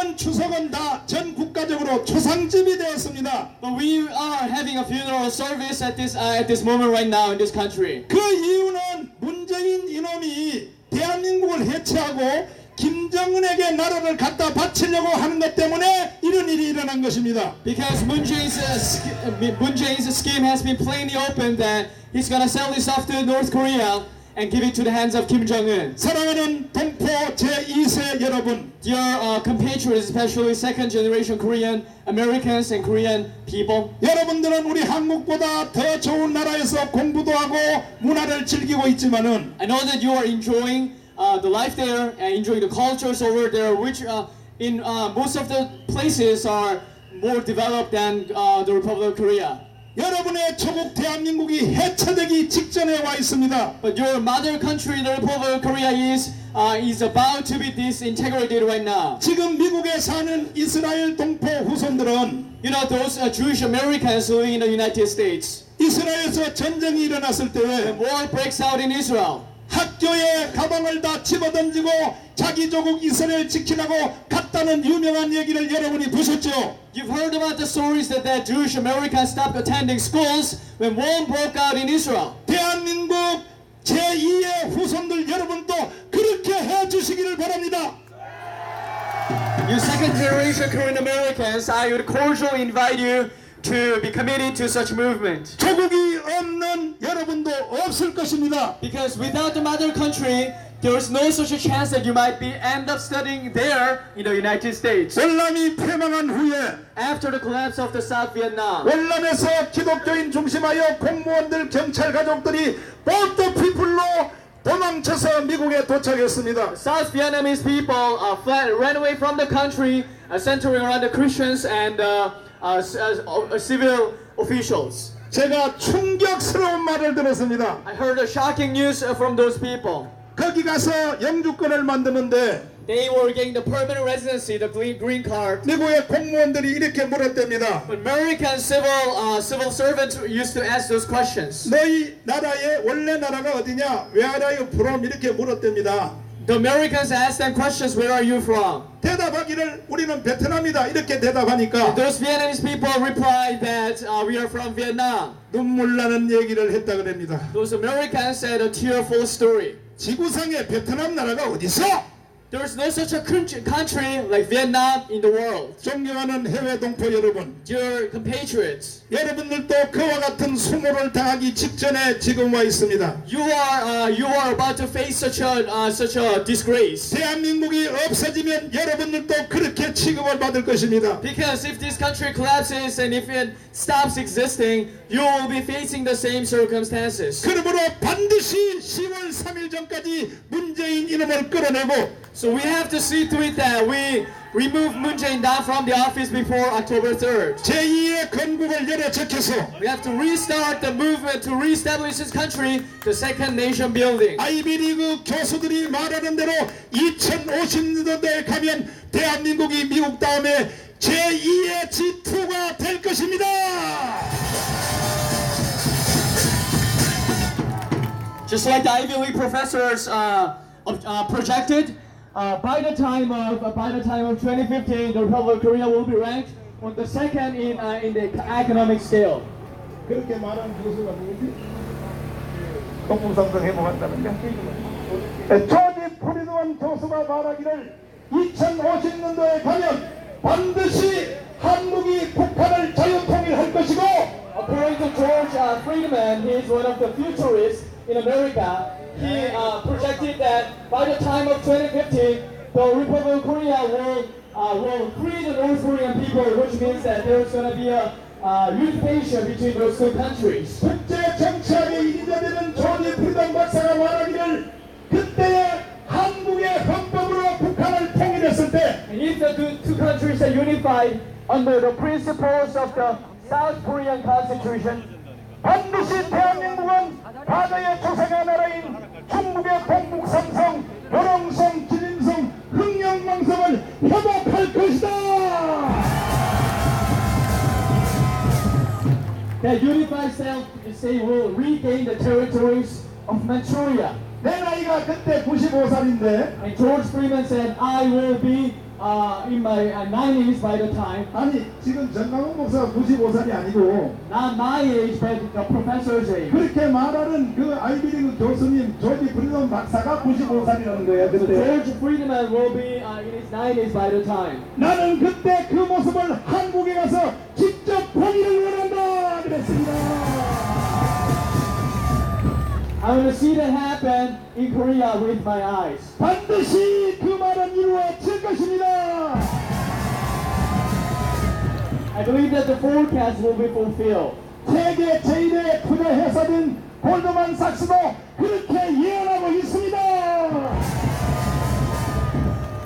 지금은 추석은 다 전 국가적으로 초상집이 되었습니다. But we are having a funeral service at this uh, at this moment right now in this country. 그 이유는 문재인 이놈이 대한민국을 해체하고 김정은에게 나라를 갖다 바치려고 하는 것 때문에 이런 일이 일어난 것입니다. Because Moon Jae-in's uh, uh, Moon Jae-in's scheme has been plainly open that he's gonna sell this off to North Korea and give it to the hands of Kim Jong-un. 사랑하는 동포 제2세 여러분, Dear uh, compatriots, especially second generation Korean Americans and Korean people, 여러분들은 우리 한국보다 더 좋은 나라에서 공부도 하고 문화를 즐기고 있지만은 I know that you are enjoying uh, the life there and enjoying the cultures over there, which uh, in uh, most of the places are more developed than uh, the Republic of Korea. 여러분의 조국 대한민국이 해체되기 직전에 와 있습니다. But your mother country, the Republic of Korea, is uh, is about to be disintegrated right now. 지금 미국에 사는 이스라엘 동포 후손들은 You know those uh, Jewish Americans living in the United States. 이스라엘에서 전쟁이 일어났을 때 When war breaks out in Israel, 학교에 가방을 다 집어던지고 자기 조국 이스라엘 지키라고 갔다는 유명한 얘기를 여러분이 보셨죠? you've heard about the stories that that Jewish Americans stopped attending schools when war broke out in Israel. 대한민국 제2의 후손들 여러분도 그렇게 해주시기를 바랍니다. You second generation Korean Americans, I would cordially invite you to be committed to such movement. 조국이 없는 여러분도 없을 것입니다. Because without the mother country, there is no such a chance that you might be end up studying there in the United States. 월남이 패망한 후에 After the collapse of the South Vietnam, 월남에서 기독교인 중심하여 공무원들 경찰 가족들이 보트 피플로 도망쳐서 미국에 도착했습니다. South Vietnamese people uh, fled, ran away from the country, uh, centering around the Christians and uh, uh, s- uh, uh, civil officials. 제가 충격스러운 말을 들었습니다. I heard a shocking news uh, from those people. 거기 가서 영주권을 만드는데 They were getting the permanent residency, the green, green card. 미국의 공무원들이 이렇게 물었답니다. But American civil uh, civil servants used to ask those questions. 너희 나라의 원래 나라가 어디냐? Where are you from? 이렇게 물었답니다. The Americans asked them questions. Where are you from? 대답하기를 우리는 베트남이다 이렇게 대답하니까 Those Vietnamese people replied that uh, we are from Vietnam. 눈물 나는 얘기를 했다 그럽니다. Those Americans said a tearful story. 지구상에 베트남 나라가 어디 있어? There is no such a country country like Vietnam in the world. 존경하는 해외 동포 여러분, Dear compatriots, 여러분들도 그와 같은 수모를 당하기 직전에 지금 와 있습니다. you are uh, you are about to face such a uh, such a disgrace. 대한민국이 없어지면 여러분들도 그렇게 취급을 받을 것입니다. Because if this country collapses and if it stops existing, you will be facing the same circumstances. 그러므로 반드시 10월 3일 전까지 문재인 이름을 끌어내고 So we have to see to it that we remove Moon Jae-in from the office before October 3rd. 제2의 건국을 열어 적혀서 We have to restart the movement to reestablish this country, the second nation building. 아이비리그 교수들이 말하는 대로 2050년대에 가면 대한민국이 미국 다음에 제2의 G2가 될 것입니다. Just like the Ivy League professors uh, of- uh, projected, uh, by the time of uh, by the time of 2015, the Republic of Korea will be ranked on the second in uh, in the economic scale. 그렇게 말하는 교수가 누구지? 동풍상성 해보겠다는데 조지 프리드만 교수가 말하기를 2050년도에 가면 반드시 한국이 북한을 자유통일할 것이고 According to George uh, Friedman, he is one of the futurists in America. He uh, projected that by the time of 2015, the Republic of Korea will uh, will free the North Korean people, which means that there's going to be a uh, unification between those two countries. 국제 정치학의 인자 되는 조지 프리드만 박사가 말하기를 그때의 한국의 헌법으로 북한을 통일했을 때 And if the two, two countries are unified under the principles of the South Korean Constitution, 반드시 대한민국은 바다의 조상의 나라인 중국의 동북 삼성, 열왕성, 기림성, 흥령망성을 회복할 것이다. that unified self state will regain the territories of Manchuria. 내 나이가 그때 95살인데 And George Freeman said, I will be uh, in my uh, 90s by the time. 아니 지금 정강훈 목사가 95살이 아니고 Not my age, but the professor's age. 그렇게 말하는 그 아이비리그 교수님 조지 브리던 박사가 95살이라는 거예요 So 그때 George Friedman will be uh, in his 90s by the time. 나는 그때 그 모습을 한국에 가서 직접 보기를 원한다 그랬습니다 I want to see that happen in Korea with my eyes. 반드시 그 말은 이루어 질 것입니다 I believe that the forecast will be fulfilled. 세계 제1의 투자 회사인 골드만삭스도 그렇게 예언하고 있습니다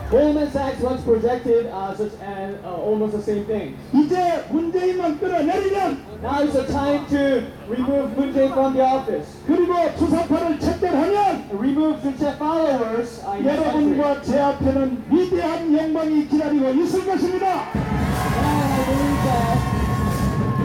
Goldman Sachs once projected uh, such an, uh, almost the same thing. 이제 문재인만 끌어내리면 Now is the time to remove Moon Jae from the office. 그리고 주사파를 척결하면 Remove Moon Jae followers uh, in the country. 여러분과 제 앞에는 위대한 영광이 기다리고 있을 것입니다. 아,